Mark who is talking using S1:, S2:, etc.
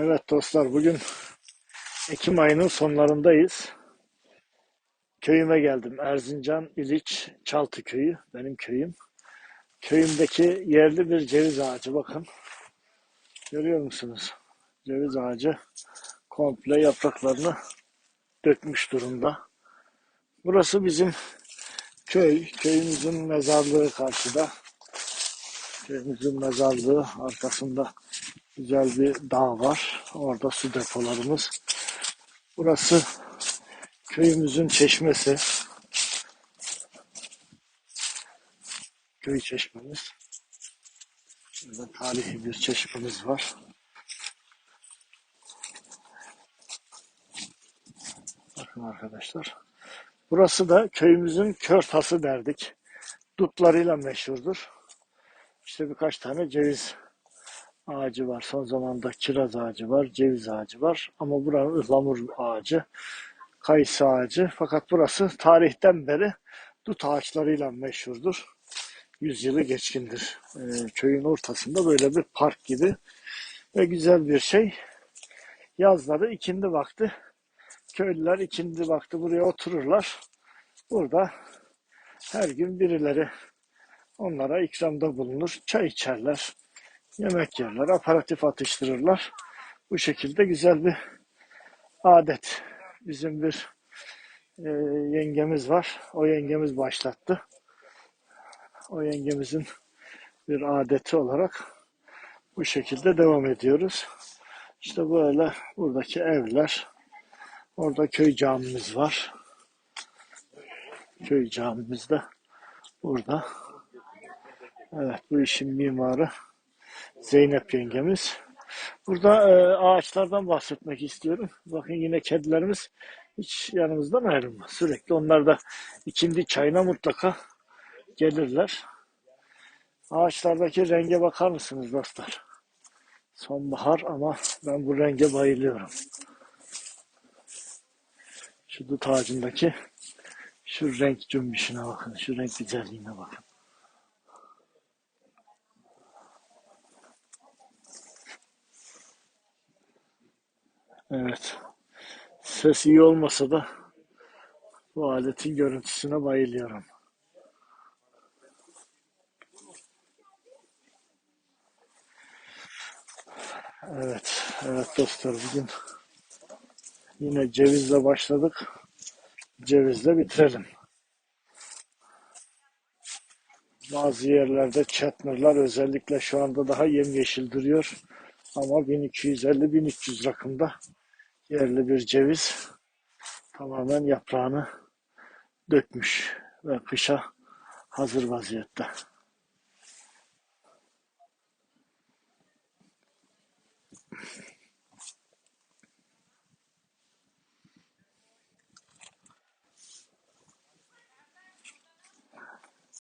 S1: Evet dostlar bugün Ekim ayının sonlarındayız. Köyüme geldim. Erzincan İliç Çaltı köyü benim köyüm. Köyümdeki yerli bir ceviz ağacı bakın. Görüyor musunuz? Ceviz ağacı komple yapraklarını dökmüş durumda. Burası bizim köy. Köyümüzün mezarlığı karşıda. Köyümüzün mezarlığı arkasında güzel bir dağ var. Orada su depolarımız. Burası köyümüzün çeşmesi. Köy çeşmemiz. Burada tarihi bir çeşmemiz var. Bakın arkadaşlar. Burası da köyümüzün kör tası derdik. Dutlarıyla meşhurdur. İşte birkaç tane ceviz ağacı var. Son zamanda kiraz ağacı var, ceviz ağacı var. Ama buranın ıhlamur ağacı, kayısı ağacı. Fakat burası tarihten beri dut ağaçlarıyla meşhurdur. Yüzyılı geçkindir. Ee, köyün ortasında böyle bir park gibi ve güzel bir şey. Yazları ikindi vakti köylüler ikindi vakti buraya otururlar. Burada her gün birileri onlara ikramda bulunur, çay içerler yemek yerler, aparatif atıştırırlar. Bu şekilde güzel bir adet. Bizim bir e, yengemiz var. O yengemiz başlattı. O yengemizin bir adeti olarak bu şekilde devam ediyoruz. İşte böyle buradaki evler. Orada köy camimiz var. Köy camimiz de burada. Evet bu işin mimarı Zeynep yengemiz. Burada e, ağaçlardan bahsetmek istiyorum. Bakın yine kedilerimiz hiç yanımızdan ayrılmaz. Sürekli onlar da ikindi çayına mutlaka gelirler. Ağaçlardaki renge bakar mısınız dostlar? Sonbahar ama ben bu renge bayılıyorum. Şu dut ağacındaki şu renk cümbüşüne bakın. Şu renk güzelliğine bakın. Evet. Ses iyi olmasa da bu aletin görüntüsüne bayılıyorum. Evet, evet dostlar bugün yine cevizle başladık. Cevizle bitirelim. Bazı yerlerde çetnerler özellikle şu anda daha yemyeşil duruyor. Ama 1250-1300 rakımda yerli bir ceviz tamamen yaprağını dökmüş ve kışa hazır vaziyette.